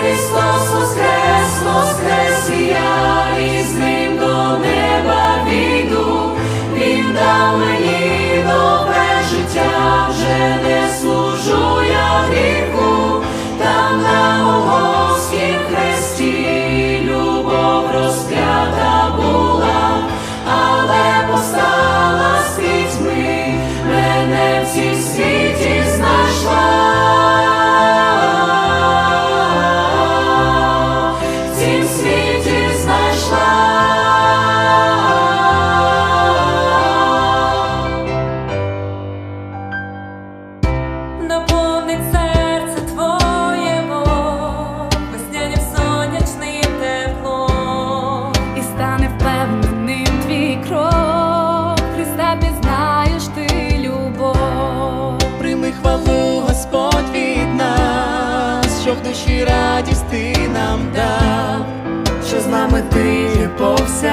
Христос воскрес, воскрес і до неба війду. Він дав мені нове життя, вже не служу я гріху, там на Голгофськім хресті любов розп'ята була, але постала з пітьми, мене в цій світі знайшла, що в душі радість ти нам дав, що з нами ти є повсякчас,